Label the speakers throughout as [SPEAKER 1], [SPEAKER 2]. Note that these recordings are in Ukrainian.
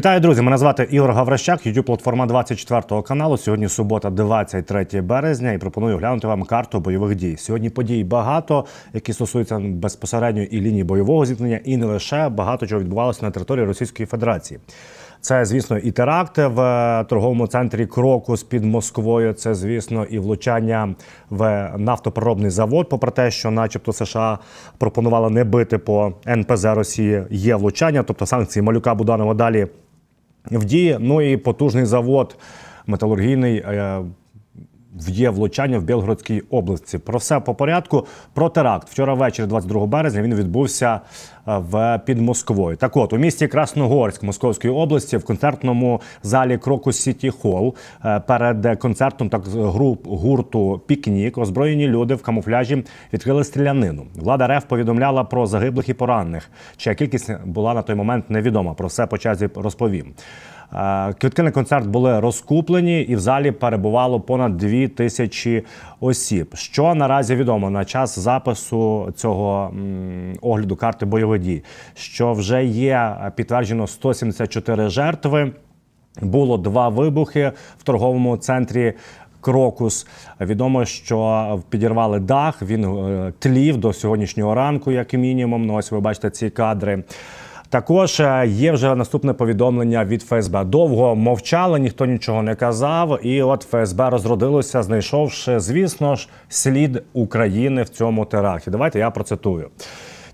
[SPEAKER 1] Вітаю, друзі! Мене звати Ігор Гаврищак, youtube платформа 24 каналу. Сьогодні субота, 23 березня, і пропоную глянути вам карту бойових дій. Сьогодні подій багато, які стосуються безпосередньо і лінії бойового зіткнення, і не лише багато чого відбувалося на території Російської Федерації. Це, звісно, і теракти в е, торговому центрі Крокус під Москвою. Це, звісно, і влучання в нафтопереробний завод. Попри те, що, начебто, США пропонували не бити по НПЗ Росії. Є влучання, тобто санкції малюка Буданова далі в дії. Ну і потужний завод металургійний. Є влучання в Білгородській області. Про все по порядку. Про теракт. Вчора ввечері, 22 березня, він відбувся е, в під Москвою. Так от у місті Красногорськ Московської області в концертному залі Крокус Сіті Холл е, перед концертом так груп гурту Пікнік озброєні люди в камуфляжі відкрили стрілянину. Влада РФ повідомляла про загиблих і поранених. Чия кількість була на той момент невідома. Про все по черзі розповім. Е, Квитки на концерт були розкуплені, і в залі перебувало понад дві тисячі осіб. Що наразі відомо на час запису цього огляду карти бойових дій, що вже є підтверджено 174 жертви. Було два вибухи в торговому центрі. Крокус відомо, що підірвали дах. Він е, тлів до сьогоднішнього ранку, як мінімум. Ну ось ви бачите ці кадри. Також е, є вже наступне повідомлення від ФСБ. Довго мовчали, ніхто нічого не казав. І от ФСБ розродилося, знайшовши, звісно ж, слід України в цьому теракті. Давайте я процитую.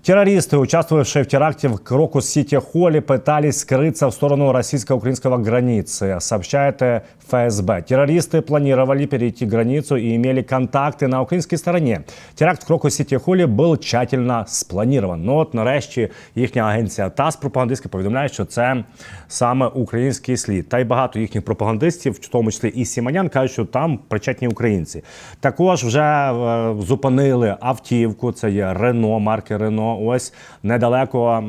[SPEAKER 1] Террористы, участвовавшие в теракте в Крокус-Сити-Холле, пытались скрыться в сторону российско-украинского границы, сообщает э, ФСБ. Террористы планировали перейти границу и имели контакты на украинской стороне. Теракт в Крокус-Сити-Холле был тщательно спланирован. Ну от нарешті їхня агенція ТАСС пропагандистська повідомляє, що це саме український слід. Та й багато їхніх пропагандистів, в тому числі і Сіманян, кажуть, що там причетні українці. Також вже е, зупинили автівку. Це є Рено, марки Рено. Ось недалеко, е,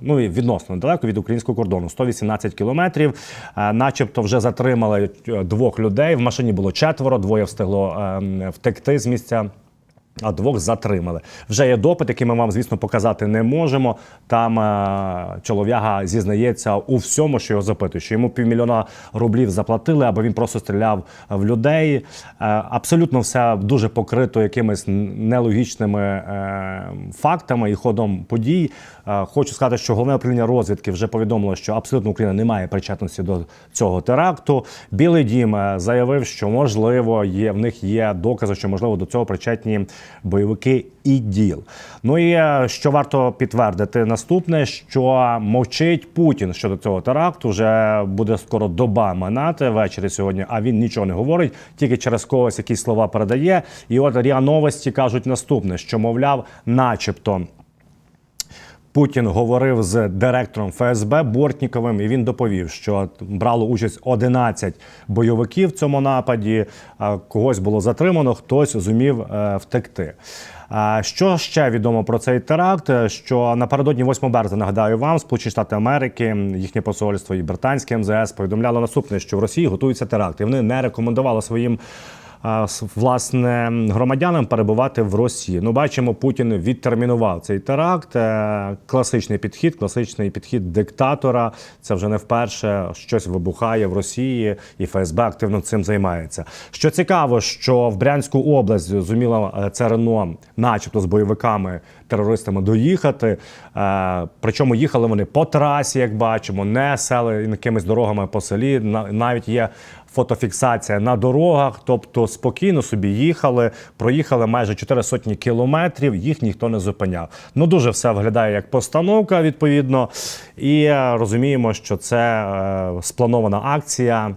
[SPEAKER 1] ну і відносно недалеко від українського кордону, 118 кілометрів. Е, Начебто вже затримали е, двох людей. В машині було четверо, двоє встигло е, втекти з місця. А двох затримали. Вже є допит, який ми вам, звісно, показати не можемо. Там е, чолов'яга зізнається у всьому, що його запитують, що йому півмільйона рублів заплатили, або він просто стріляв в людей. Е, абсолютно все дуже покрито якимись нелогічними е, фактами і ходом подій. Е, хочу сказати, що головне управління розвідки вже повідомило, що абсолютно Україна не має причетності до цього теракту. Білий дім е, заявив, що можливо є в них є докази, що можливо до цього причетні бойовики іділ. Ну і е, що варто підтвердити, наступне, що мовчить Путін щодо цього теракту. Вже буде скоро доба минати ввечері сьогодні. А він нічого не говорить, тільки через когось якісь слова передає. І от РІА Новості кажуть наступне: що мовляв, начебто. Путін говорив з директором ФСБ Бортніковим, і він доповів, що брало участь 11 бойовиків в цьому нападі. Когось було затримано, хтось зумів е, втекти. Що ще відомо про цей теракт? Що напередодні 8 березня, нагадаю вам, Сполучені Штати Америки, їхнє посольство і британське МЗС повідомляло наступне, що в Росії готуються теракти. Вони не рекомендували своїм власне громадянам перебувати в Росії. Ну, бачимо, Путін відтермінував цей теракт. Е, Класичний підхід, класичний підхід диктатора. Це вже не вперше щось вибухає в Росії, і ФСБ активно цим займається. Що цікаво, що в Брянську область зуміла е, це Рено, начебто з бойовиками. Терористами доїхати, Е, причому їхали вони по трасі, як бачимо, не сели якимись дорогами по селі. Навіть є фотофіксація на дорогах, тобто спокійно собі їхали, проїхали майже 4 сотні кілометрів, їх ніхто не зупиняв. Ну дуже все виглядає як постановка, відповідно, і е, розуміємо, що це е, спланована акція.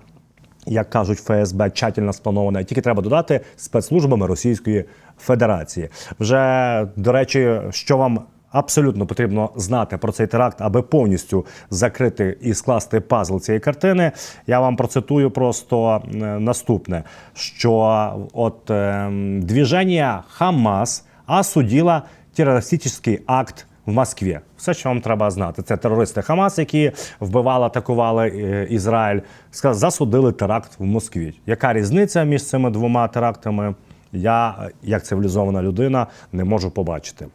[SPEAKER 1] Як кажуть ФСБ, тщательно спланована, тільки треба додати спецслужбами Російської Федерації. Вже до речі, що вам абсолютно потрібно знати про цей теракт, аби повністю закрити і скласти пазл цієї картини. Я вам процитую просто е, наступне: що от е, движення Хамас осудила терористичний акт в Москві. Все, що вам треба знати, це терористи Хамас, які вбивали, атакували е, Ізраїль. Засудили теракт в Москві. Яка різниця між цими двома терактами? Я, як цивілізована людина, не можу побачити.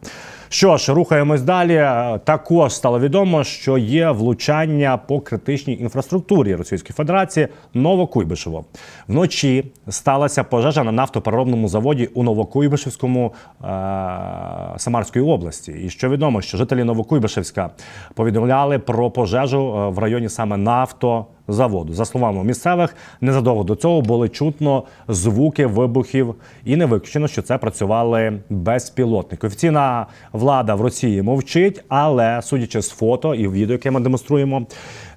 [SPEAKER 1] Що ж, рухаємось далі. Е, Також стало відомо, що є влучання по критичній інфраструктурі Російської Федерації Новокуйбишево. Вночі сталася пожежа на нафтопереробному заводі у Новокуйбишевському е- Самарської області. І що відомо, що жителі Новокуйбишевська повідомляли про пожежу е, в районі саме нафто. Заводу за словами місцевих, незадовго до цього були чутно звуки вибухів, і не виключено, що це працювали безпілотники. Офіційна влада в Росії мовчить, але судячи з фото і відео, яке ми демонструємо,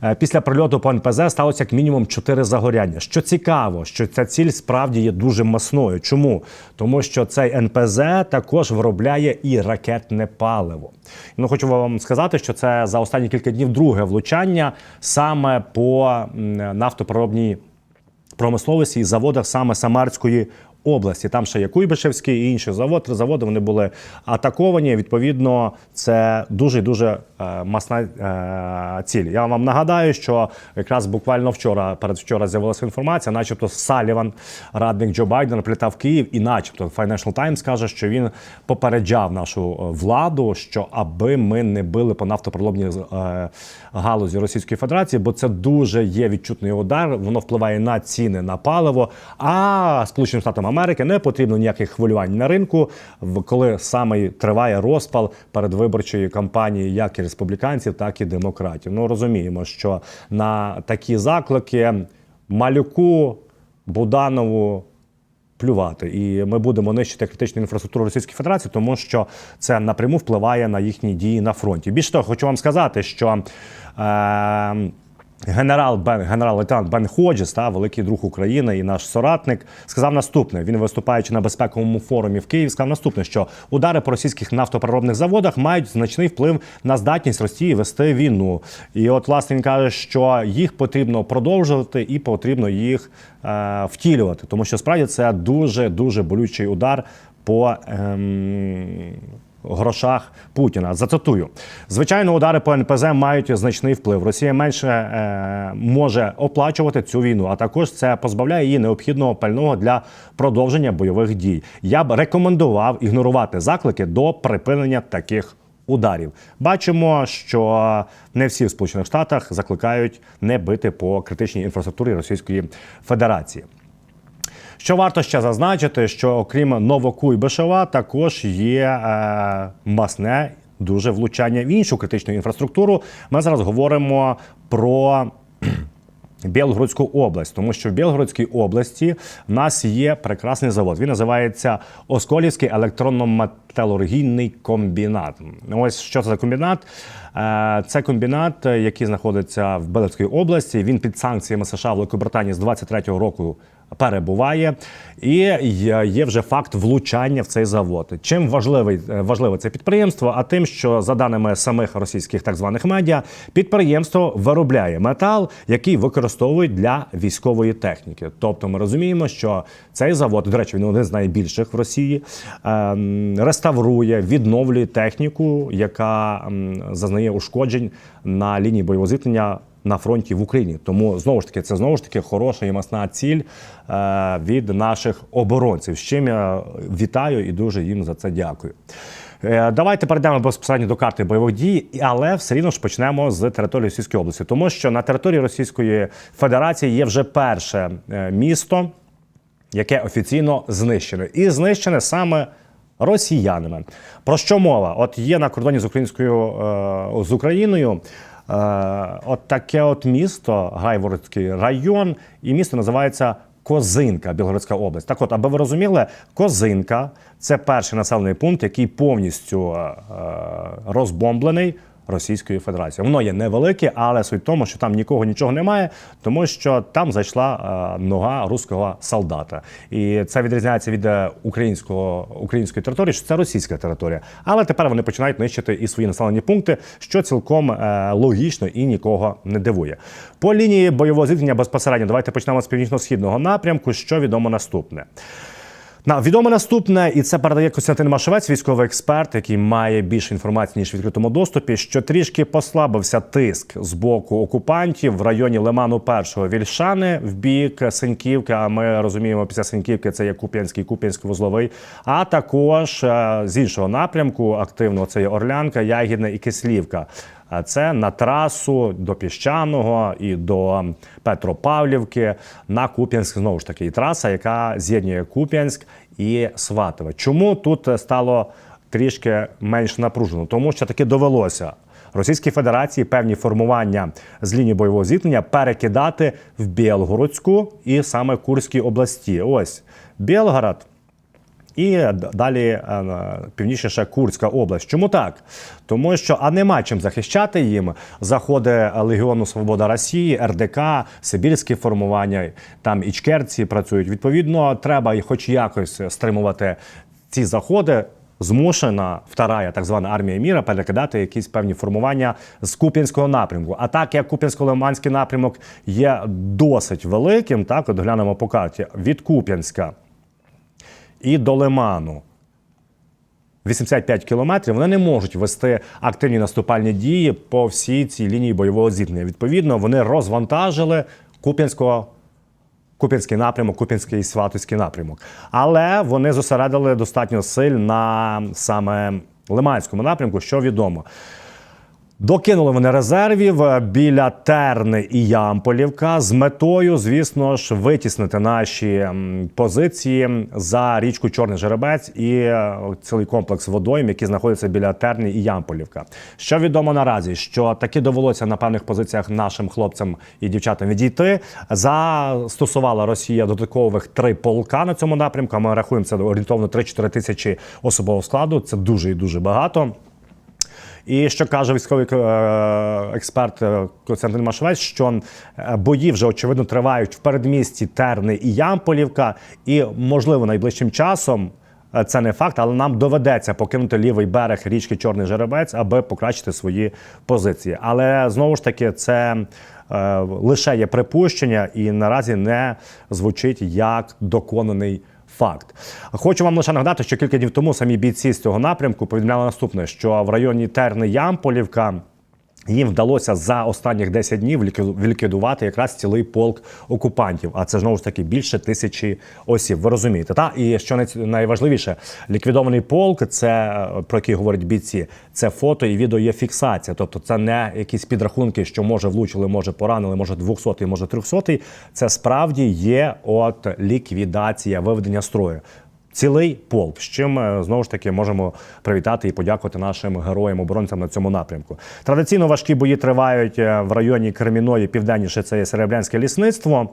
[SPEAKER 1] е, після прильоту по НПЗ сталося як мінімум чотири загоряння. Що цікаво, що ця ціль справді є дуже масною. Чому? Тому що цей НПЗ також виробляє і ракетне паливо. Ну, хочу вам сказати, що це за останні кілька днів друге влучання саме по нафтопереробній промисловості і заводах саме Самарської області. Там ще є Куйбишевський і інші заводи. Заводи вони були атаковані. Відповідно, це дуже дуже е, масна е, ціль. Я вам нагадаю, що якраз буквально вчора, передвчора з'явилася інформація, начебто Саліван, радник Джо Байдена, прилітав Київ, і, начебто, Financial Times каже, що він попереджав нашу е, владу, що аби ми не били по нафтопролобній е, галузі Російської Федерації, бо це дуже є відчутний удар. Воно впливає на ціни на паливо. А Сполученим Штатам Америки не потрібно ніяких хвилювань на ринку, коли саме триває розпал передвиборчої кампанії, як і республіканців, так і демократів. Ну розуміємо, що на такі заклики малюку Буданову плювати, і ми будемо нищити критичну інфраструктуру Російської Федерації, тому що це напряму впливає на їхні дії на фронті. Більше того, хочу вам сказати, що. Е- Генерал Бен генерал лейтенант Бен Ходжес, та великий друг України і наш соратник, сказав наступне. Він виступаючи на безпековому форумі в Києві, сказав наступне, що удари по російських нафтопереробних заводах мають значний вплив на здатність Росії вести війну. І от власне він каже, що їх потрібно продовжувати і потрібно їх е, втілювати, тому що справді це дуже дуже болючий удар по. Ем, грошах Путіна. Зацитую: звичайно, удари по НПЗ мають значний вплив. Росія менше е, може оплачувати цю війну, а також це позбавляє її необхідного пального для продовження бойових дій. Я б рекомендував ігнорувати заклики до припинення таких. Ударів бачимо, що не всі в Сполучених Штатах закликають не бити по критичній інфраструктурі Російської Федерації. Що варто ще зазначити, що окрім Новокуйбишева, також є е, масне дуже влучання в іншу критичну інфраструктуру. Ми зараз говоримо про. Білгородську область, тому що в Білгородській області в нас є прекрасний завод. Він називається Осколівський електронно-металургійний комбінат. Ось що це за комбінат. Е, Це комбінат, який знаходиться в Білгородській області. Він під санкціями США Великобританії з 23-го року перебуває, і є вже факт влучання в цей завод. Чим важливий е, важливе це підприємство? А тим, що за даними самих російських так званих медіа, підприємство виробляє метал, який використовують для військової техніки. Тобто, ми розуміємо, що цей завод, до речі, він один з найбільших в Росії, ем, реставрує, відновлює техніку, яка зазнає ушкоджень на лінії бойового зіткнення на фронті в Україні. Тому знову ж таки, це знову ж таки хороша і масна ціль е, від наших оборонців. З чим я вітаю і дуже їм за це дякую. Е, Давайте перейдемо безпосередньо до карти бойових дій, але все рівно ж почнемо з території Російської області, тому що на території Російської Федерації є вже перше е, місто, яке офіційно знищене, і знищене саме. Росіянами про що мова? От є на кордоні з українською з Україною от таке от місто, Гайвородський район, і місто називається Козинка, Білгородська область. Так от, аби ви розуміли, Козинка це перший населений пункт, який повністю е, розбомблений. Російської Федерації. Воно є невелике, але суть в тому, що там нікого нічого немає, тому що там зайшла е, нога руського солдата. І це відрізняється від е, українського української території, що це російська територія. Але тепер вони починають нищити і свої населені пункти, що цілком е, логічно і нікого не дивує. По лінії бойового зіткнення безпосередньо давайте почнемо з північно-східного напрямку. Що відомо наступне. На відоме наступне, і це передає Костянтин Машевець, військовий експерт, який має більше інформації ніж в відкритому доступі. Що трішки послабився тиск з боку окупантів в районі Лиману Першого Вільшани в бік Синьківки. А ми розуміємо, після Синьківки це є Куп'янський, Куп'янськ-Вузловий. А також е, з іншого напрямку активно це є Орлянка, Ягідне і Кислівка. А Це на трасу до Піщаного і до Петропавлівки на Куп'янськ. Знову ж таки, і траса, яка з'єднує Куп'янськ і Сватове. Чому тут стало трішки менш напружено? Тому що таки довелося Російській Федерації певні формування з лінії бойового зіткнення перекидати в Білгородську і саме Курській області. Ось Білгород. І далі е, північніше Курська область. Чому так? Тому що а нема чим захищати їм. Заходи Легіону Свобода Росії, РДК, Сибірські формування, там ічкерці працюють. Відповідно, треба і хоч якось стримувати ці заходи. Змушена вторая так звана армія міра перекидати якісь певні формування з Куп'янського напрямку. А так як Куп'янсько-Лиманський напрямок є досить великим, так от глянемо по карті від Куп'янська і до Лиману. 85 кілометрів вони не можуть вести активні наступальні дії по всій цій лінії бойового зіткнення. Відповідно, вони розвантажили Куп'янського. Куп'янський напрямок, Куп'янський і Сватовський напрямок. Але вони зосередили достатньо силь на саме Лиманському напрямку, що відомо. Докинули вони резервів е, біля Терни і Ямполівка з метою, звісно ж, витіснити наші позиції за річку Чорний Жеребець і е, цілий комплекс водойм, які знаходяться біля Терни і Ямполівка. Що відомо наразі, що таки довелося на певних позиціях нашим хлопцям і дівчатам відійти. Застосувала Росія додаткових три полка на цьому напрямку. Ми рахуємо це орієнтовно 3-4 тисячі особового складу. Це дуже і дуже багато. І що каже військовий е, експерт е, Костянтин Машевець, що е, бої вже очевидно тривають в передмісті Терни і Ямполівка, і можливо найближчим часом. Це не факт, але нам доведеться покинути лівий берег річки Чорний Жеребець, аби покращити свої позиції. Але знову ж таки, це е, лише є припущення, і наразі не звучить як доконаний факт. Хочу вам лише нагадати, що кілька днів тому самі бійці з цього напрямку повідомляли наступне: що в районі Терни Ямполівка. Їм вдалося за останніх 10 днів ліквідувати якраз цілий полк окупантів. А це знову ж таки більше тисячі осіб. Ви розумієте? Та і що най- найважливіше, ліквідований полк, це е, про який говорять бійці, це фото і відео є фіксація. Тобто, це не якісь підрахунки, що може влучили, може поранили, може 200, може 300. Це справді є от ліквідація виведення строю. Цілий полк, з чим е, знову ж таки можемо привітати і подякувати нашим героям-оборонцям на цьому напрямку. Традиційно важкі бої тривають е, в районі Креміної, південніше це є Серебрянське лісництво.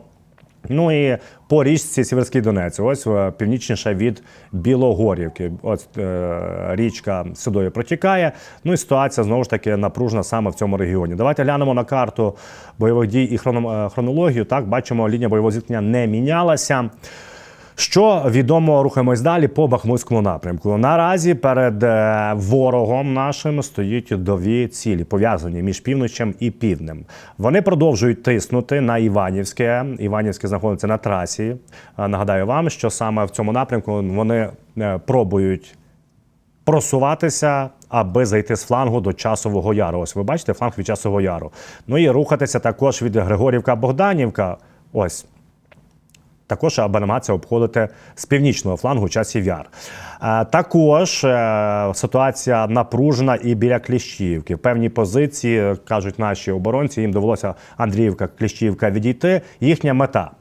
[SPEAKER 1] Ну і по річці Сіверський Донець, ось е, північніше від Білогорівки. Ось річка сюди протікає. Ну і ситуація знову ж таки напружена саме в цьому регіоні. Давайте глянемо на карту бойових дій і хронологію. Так, бачимо, лінія бойового зіткнення не мінялася. Що відомо, рухаємось далі по Бахмутському напрямку. Наразі перед е, ворогом нашим стоїть дві цілі, пов'язані між півночем і півднем. Вони продовжують тиснути на Іванівське. Іванівське знаходиться на трасі. Е, Нагадаю вам, що саме в цьому напрямку вони е, пробують просуватися, аби зайти з флангу до часового яру. Ось ви бачите фланг від часового яру. Ну і рухатися також від Григорівка Богданівка. Ось також аби намагатися обходити з північного флангу часів яр. Е, Також е, ситуація напружена і біля Кліщівки. Певні позиції кажуть наші оборонці. Їм довелося Андріївка, Кліщівка відійти. Їхня мета.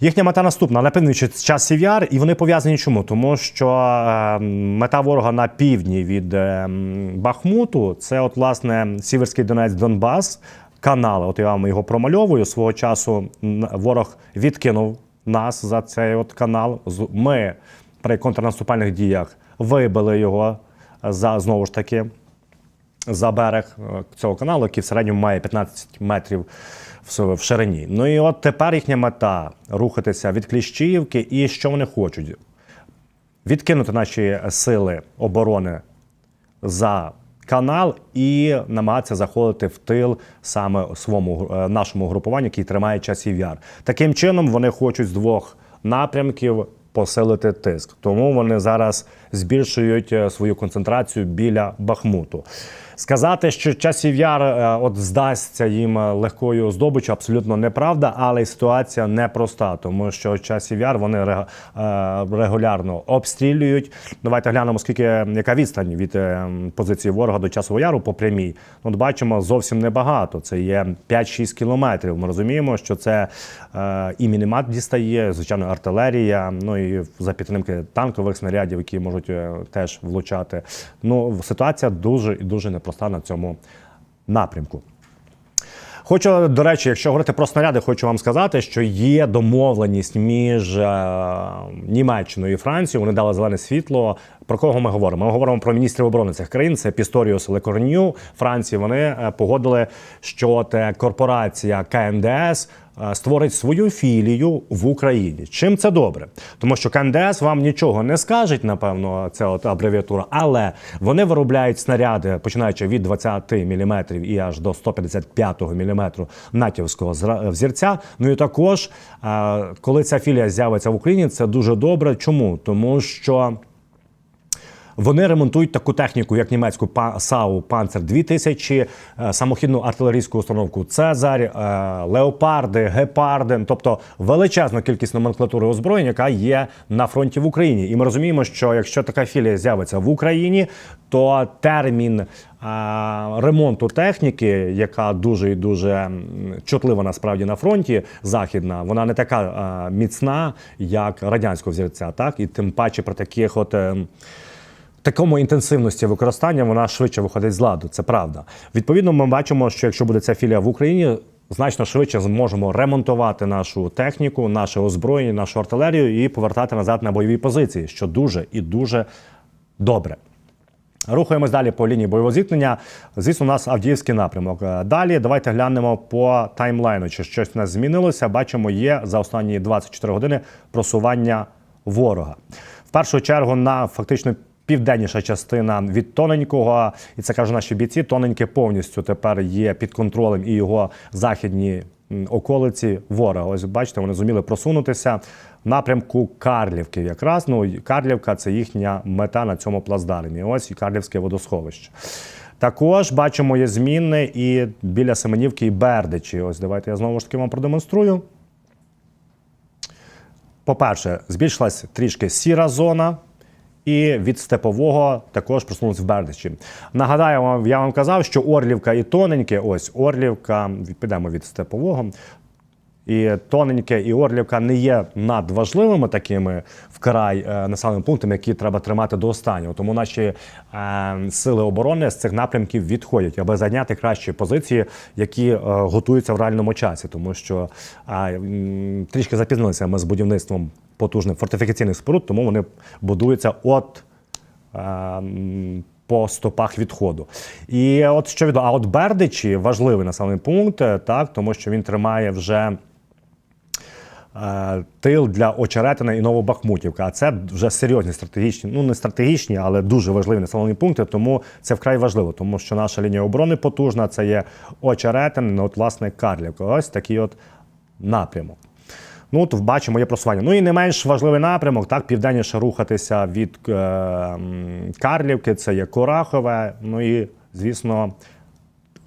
[SPEAKER 1] Їхня мета наступна на півночі часів яр, і вони пов'язані чому? Тому що е, мета ворога на півдні від Бахмуту це, от, власне, Сіверський Донець, Донбас, канали. От я вам його промальовую. Свого часу ворог відкинув нас за цей от канал. Ми при контрнаступальних діях вибили його за знову ж таки за берег е, цього каналу, який в середньому має 15 метрів в ширині. Ну і от тепер їхня мета рухатися від Кліщіївки. І що вони хочуть? Відкинути наші сили оборони за канал і намагатися заходити в тил саме своєму е, нашому групуванню, який тримає часів яр. Таким чином вони хочуть з двох напрямків посилити тиск. Тому вони зараз збільшують е, свою концентрацію біля Бахмуту. Сказати, що часів яр е, от здасться їм е, легкою здобичю, абсолютно неправда, але й ситуація непроста, тому що часів яр вони е, регулярно обстрілюють. Давайте глянемо, скільки яка відстань від позиції ворога до часового яру по прямій. От бачимо зовсім небагато. Це є 5-6 кілометрів. Ми розуміємо, що це і мінімат дістає, звичайно, артилерія. Ну і за підтримки танкових снарядів, які можуть теж влучати. Ну ситуація дуже і дуже непроста на цьому напрямку. Хочу, до речі, якщо говорити про снаряди, хочу вам сказати, що є домовленість між е, Німеччиною і Францією. Вони дали зелене світло. Про кого ми говоримо? Ми говоримо про міністрів оборони цих країн. Це Пісторіус Лекорню Франції. Вони е, погодили, що корпорація КНДС створить свою філію в Україні. Чим це добре? Тому що КНДС вам нічого не скажуть, напевно, це от абревіатура, але вони виробляють снаряди, починаючи від 20 мм і аж до 155 мм натівського взірця. Ну і також, е, коли ця філія з'явиться в Україні, це дуже добре. Чому? Тому що. Вони ремонтують таку техніку, як німецьку САУ Панцер 2000, е, самохідну артилерійську установку Цезарь, е, леопарди, гепарди, тобто величезна кількість номенклатури озброєнь, яка є на фронті в Україні. І ми розуміємо, що якщо така філія з'явиться в Україні, то термін е, ремонту техніки, яка дуже і дуже чутлива насправді на фронті, західна, вона не така міцна, як радянського взірця, так і тим паче про таких от. Такому інтенсивності використання вона швидше виходить з ладу. Це правда. Відповідно, ми бачимо, що якщо буде ця філія в Україні. Значно швидше зможемо ремонтувати нашу техніку, наше озброєння, нашу артилерію і повертати назад на бойові позиції, що дуже і дуже добре. Рухаємось далі по лінії бойового зіткнення. Звісно, у нас Авдіївський напрямок. Е, Далі давайте глянемо по таймлайну, чи щось у нас змінилося. Бачимо, є за останні 24 години просування ворога. В першу чергу на фактично південніша частина від тоненького, і це кажуть наші бійці. Тоненьке повністю тепер є під контролем і його західні околиці ворога. Ось бачите, вони зуміли просунутися в напрямку Карлівки. Якраз ну Карлівка це їхня мета на цьому плацдармі. Ось і Карлівське водосховище. Також бачимо є зміни і біля Семенівки і Бердичі. Ось давайте я знову ж таки вам продемонструю. По-перше, збільшилась трішки сіра зона. І від степового також просунулися в Бердичі. Нагадаю я вам казав, що Орлівка і Тоненьке, ось Орлівка, підемо від степового. І Тоненьке і Орлівка не є надважливими такими вкрай е, населеними пунктами, які треба тримати до останнього. Тому наші е, сили оборони з цих напрямків відходять, аби зайняти кращі позиції, які е, готуються в реальному часі. Тому що е, трішки запізнилися ми з будівництвом потужних фортифікаційних споруд, тому вони будуються от. е, по стопах відходу. І от що відомо, а от Бердичі важливий населений пункт, е, так, тому що він тримає вже е, тил для Очеретина і Новобахмутівка. А це вже серйозні стратегічні, ну не стратегічні, але дуже важливі населені пункти. Тому це вкрай важливо, тому що наша лінія оборони потужна. Це є Очеретин, ну от власне Карлівка. Ось такий от напрямок. Ну, от бачимо, є просування. Ну і не менш важливий напрямок, так, південніше рухатися від е, Карлівки, це є Корахове. Ну і, звісно,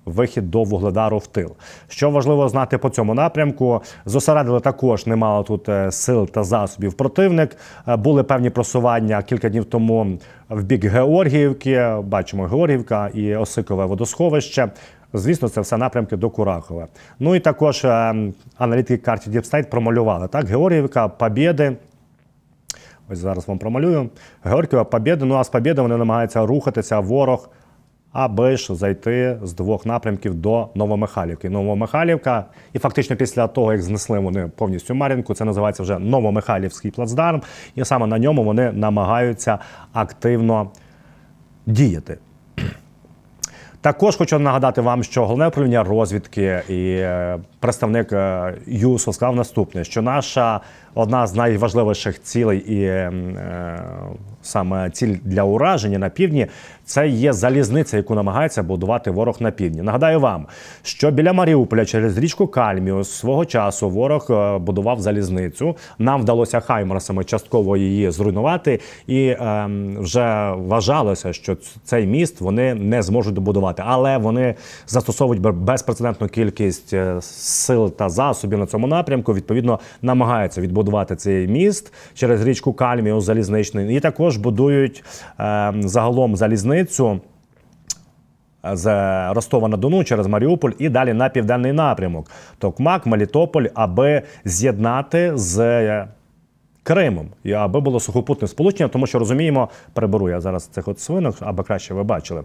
[SPEAKER 1] вихід до Вугледару в тил. Що важливо знати по цьому напрямку, зосередили також немало тут е, сил та засобів противник. Е, Були певні просування кілька днів тому в бік Георгіївки. Бачимо Георгіївка і Осикове водосховище. Звісно, це все напрямки до Курахове. Ну і також е, аналітики карті Діпстейт промалювали. Так, Георгіївка, Побєди. Ось зараз вам промалюю. Георгієва Побєда. Ну а з Побєди вони намагаються рухатися ворог, аби ж зайти з двох напрямків до Новомихайлівки. Новомихайлівка, і фактично після того, як знесли вони повністю Мар'їнку, це називається вже Новомихайлівський плацдарм. І саме на ньому вони намагаються активно діяти. Також хочу нагадати вам, що головне управління розвідки і е, представник е, ЮСО сказав наступне: що наша одна з найважливіших цілей і ем, е, саме ціль для ураження на півдні це є залізниця, яку намагається будувати ворог на півдні. Нагадаю вам, що біля Маріуполя через річку Кальміус свого часу ворог е, будував залізницю. Нам вдалося хаймерсами частково її зруйнувати, і ем, вже вважалося, що цей міст вони не зможуть добудувати, але вони застосовують безпрецедентну кількість е, сил та засобів на цьому напрямку. Відповідно, намагаються відбудувати цей міст через річку Кальміус залізничний, і також будують ем, загалом залізницю з Ростова на Дону через Маріуполь і далі на південний напрямок. Токмак, Мелітополь, аби з'єднати з е, Кримом, і аби було сухопутне сполучення, тому що розуміємо, переберу я зараз цих от свинок, аби краще ви бачили.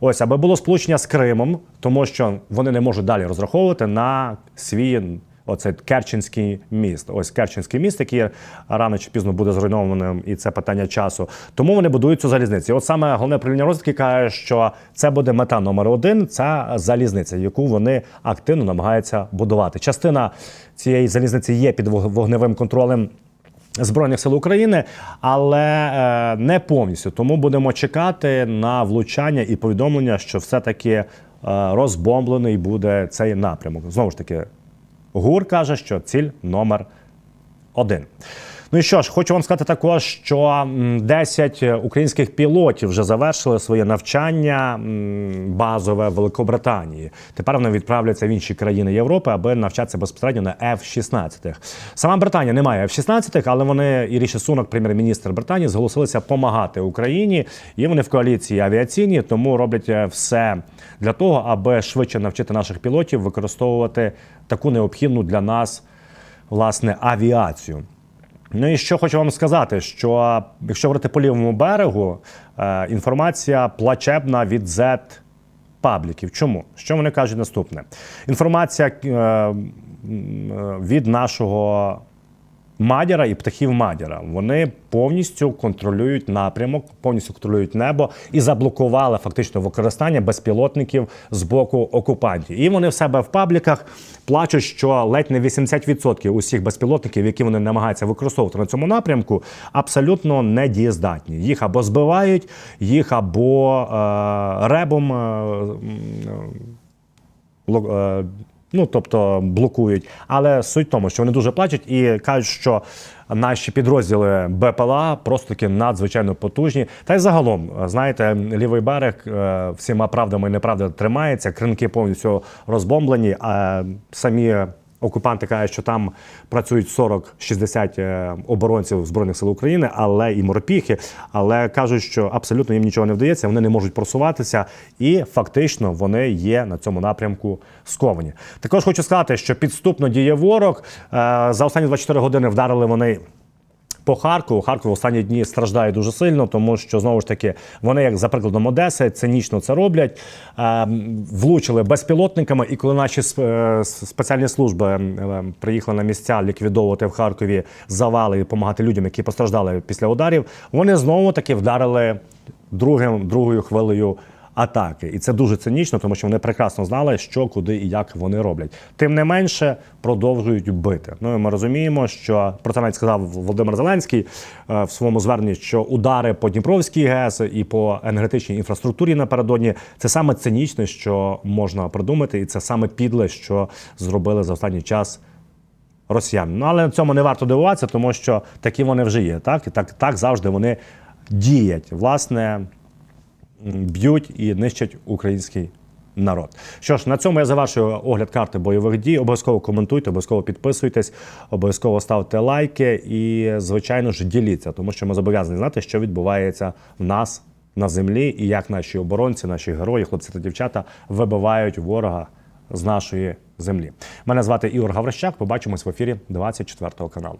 [SPEAKER 1] Ось, аби було сполучення з Кримом, тому що вони не можуть далі розраховувати на свій. Оцей Керченський міст. Ось Керченський міст, який рано чи пізно буде зруйнованим, і це питання часу. Тому вони будують цю залізницю. От саме головне управління розвідки каже, що це буде мета номер один. Це залізниця, яку вони активно намагаються будувати. Частина цієї залізниці є під вогневим контролем. Збройних сил України, але е, не повністю. Тому будемо чекати на влучання і повідомлення, що все-таки е, розбомблений буде цей напрямок. Знову ж таки, ГУР каже, що ціль номер один. Ну і що ж, хочу вам сказати також, що м, 10 українських пілотів вже завершили своє навчання базове в Великобританії. Тепер вони відправляться в інші країни Європи, аби навчатися безпосередньо на F-16. Сама Британія не має F-16, але вони і Ріші Сунок, прем'єр-міністр Британії, зголосилися допомагати Україні. І вони в коаліції авіаційній, тому роблять е, все для того, аби швидше навчити наших пілотів використовувати таку необхідну для нас власне авіацію. Ну і що хочу вам сказати, що якщо говорити по лівому берегу, е, інформація плачебна від Z пабліків. Чому? Що вони кажуть наступне? Інформація е, е, від нашого Мадяра і птахів Мадяра. Вони повністю контролюють напрямок, повністю контролюють небо і заблокували фактично використання безпілотників з боку окупантів. І вони в себе в пабліках плачуть, що ледь не 80% усіх безпілотників, які вони намагаються використовувати на цьому напрямку, абсолютно недієздатні. Їх або збивають, їх або е, ребом. Е, е, Ну, тобто блокують. Але суть в тому, що вони дуже плачуть і кажуть, що наші підрозділи БПЛА просто таки надзвичайно потужні. Та й загалом, знаєте, лівий берег е, всіма правдами і неправдами тримається, кринки повністю розбомблені, а самі. Окупанти кажуть, що там працюють 40-60 е, оборонців збройних сил України, але і морпіхи. Але кажуть, що абсолютно їм нічого не вдається, вони не можуть просуватися, і фактично вони є на цьому напрямку сковані. Також хочу сказати, що підступно діє ворог. Е, За останні 24 години вдарили вони. По Харкову Харків останні дні страждає дуже сильно, тому що знову ж таки вони, як за прикладом Одеси, цинічно це роблять. Е, влучили безпілотниками, і коли наші е, спеціальні служби е, приїхали на місця ліквідовувати в Харкові завали і допомагати людям, які постраждали після ударів, вони знову таки вдарили другим, другою хвилею атаки. І це дуже цинічно, тому що вони прекрасно знали, що, куди і як вони роблять. Тим не менше, продовжують бити. Ну і ми розуміємо, що про це навіть сказав Володимир Зеленський е, в своєму зверненні, що удари по Дніпровській ГЕС і по енергетичній інфраструктурі напередодні це саме цинічне, що можна придумати, і це саме підле, що зробили за останній час. Росіяни. Ну але на цьому не варто дивуватися, тому що такі вони вже є. Так і так, так завжди вони діють. Власне, б'ють і нищать український народ. Що ж, на цьому я завершую огляд карти бойових дій. Обов'язково коментуйте, обов'язково підписуйтесь, обов'язково ставте лайки і, звичайно ж, діліться, тому що ми зобов'язані знати, що відбувається в нас на землі, і як наші оборонці, наші герої, хлопці та дівчата вибивають ворога з нашої землі. Мене звати Ігор Гаврищак. Побачимось в ефірі 24 каналу.